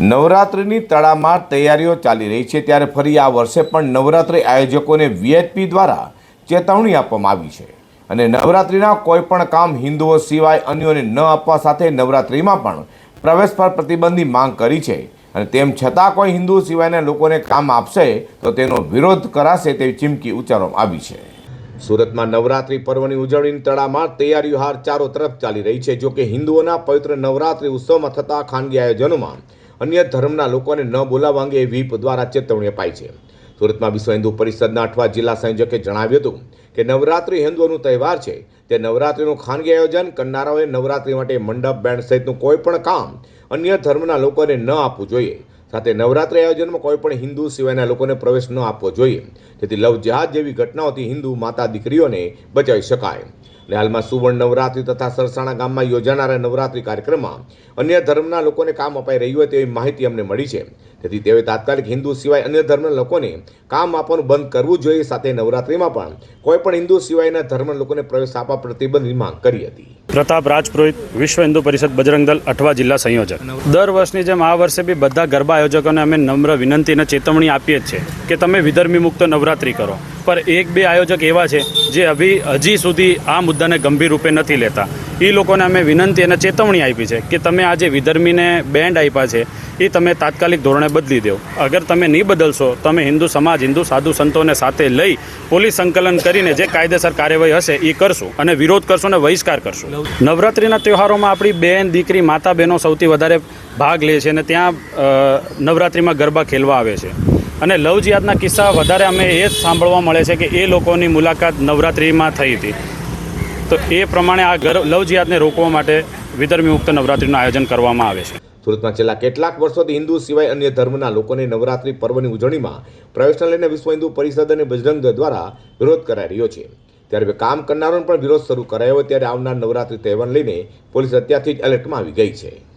નવરાત્રિની તડામાર તૈયારીઓ ચાલી રહી છે ત્યારે ફરી આ વર્ષે પણ નવરાત્રિ આયોજકોને વીએચપી દ્વારા ચેતવણી આપવામાં આવી છે. અને નવરાત્રિના કોઈ પણ કામ હિન્દુઓ સિવાય અન્યોને ન આપવા સાથે નવરાત્રિમાં પણ પ્રવેશ પર પ્રતિબંધની માંગ કરી છે. અને તેમ છતાં કોઈ હિન્દુ સિવાયના લોકોને કામ આપશે તો તેનો વિરોધ કરાશે તેવી ચીમકી ઉચ્ચારવામાં આવી છે. સુરતમાં નવરાત્રિ પર્વની ઉજવણીની તડામાર તૈયારીઓ હાર ચારો તરફ ચાલી રહી છે. જોકે હિન્દુઓના પવિત્ર નવરાત્રિ ઉત્સવમાં થતા ખાનગી આયોજનોમાં અન્ય ધર્મના લોકોને ન બોલાવવા અંગે વ્હીપ દ્વારા ચેતવણી અપાઈ છે. સુરતમાં વિશ્વ હિન્દુ પરિષદના અઠવા જિલ્લા સંયોજકે જણાવ્યું હતું કે નવરાત્રિ હિન્દુઓનું તહેવાર છે. તે નવરાત્રિનું ખાનગી આયોજન કરનારાઓએ નવરાત્રિ માટે મંડપ, બેન્ડ સહિતનું કોઈપણ કામ અન્ય ધર્મના લોકોને ન આપવું જોઈએ. સાથે નવરાત્રિ આયોજનમાં કોઈ પણ હિન્દુ સિવાયના લોકોને પ્રવેશ ન આપવો જોઈએ. જેથી લવ જેવી ઘટનાઓથી હિન્દુ માતા દીકરીઓને બચાવી શકાય. અને હાલમાં સુવર્ણ નવરાત્રિ તથા સરસાણા ગામમાં યોજાનારા નવરાત્રિ કાર્યક્રમમાં અન્ય ધર્મના લોકોને કામ અપાઈ રહ્યું હોય તેવી માહિતી અમને મળી છે. તેથી તેઓએ તાત્કાલિક હિન્દુ સિવાય અન્ય ધર્મના લોકોને કામ આપવાનું બંધ કરવું જોઈએ. સાથે નવરાત્રિમાં પણ કોઈ પણ હિન્દુ સિવાયના ધર્મના લોકોને પ્રવેશ આપવા પ્રતિબંધની માંગ કરી હતી. પ્રતાપ રાજપુરોહિત, વિશ્વ હિન્દુ પરિષદ બજરંગ દળ અઠવા જિલ્લા સંયોજક. દર વર્ષની જેમ આ વર્ષે બી બધા ગરબા આયોજકોને અમે નમ્ર વિનંતી અને ચેતવણી આપીએ જ છીએ કે તમે વિધર્મી મુક્ત નવરાત્રિ કરો. પર એક બે આયોજક એવા છે જે હજી હજી સુધી આ મુદ્દાને ગંભીર રૂપે નથી લેતા. એ લોકોને અમે વિનંતી અને ચેતવણી આપી છે કે તમે આ જે વિધર્મીને બેન્ડ આપ્યા છે એ તમે તાત્કાલિક ધોરણે બદલી દો. અગર તમે નહીં બદલશો, તમે હિન્દુ સમાજ, હિન્દુ સાધુ સંતોને સાથે લઈ પોલીસ સંકલન કરીને જે કાયદેસર કાર્યવાહી હશે એ કરશું અને વિરોધ કરશું અને બહિષ્કાર કરશું. નવરાત્રિના તહેવારોમાં આપણી બેન, દીકરી, માતા, બહેનો સૌથી વધારે ભાગ લે છે અને ત્યાં નવરાત્રિમાં ગરબા ખેલવા આવે છે. અને લવ કિસ્સા વધારે અમે એ જ સાંભળવા મળે છે કે એ લોકોની મુલાકાત નવરાત્રિમાં થઈ હતી. તો એ પ્રમાણે આ ઘર લવજિયાતને રોકવા માટે વિધર્મી મુક્ત નવરાત્રિનું આયોજન કરવામાં આવે છે. સુરતમાં છેલ્લા કેટલાક વર્ષોથી હિન્દુ સિવાય અન્ય ધર્મના લોકોને નવરાત્રિ પર્વની ઉજવણીમાં પ્રવેશને લઈને વિશ્વ હિન્દુ પરિષદ અને બજરંગ દ્વારા વિરોધ કરાઈ રહ્યો છે. ત્યારે કામ કરનારોને પણ વિરોધ શરૂ કરાયો ત્યારે આવનાર નવરાત્રિ તહેવારને લઈને પોલીસ અત્યારથી જ એલર્ટમાં આવી ગઈ છે.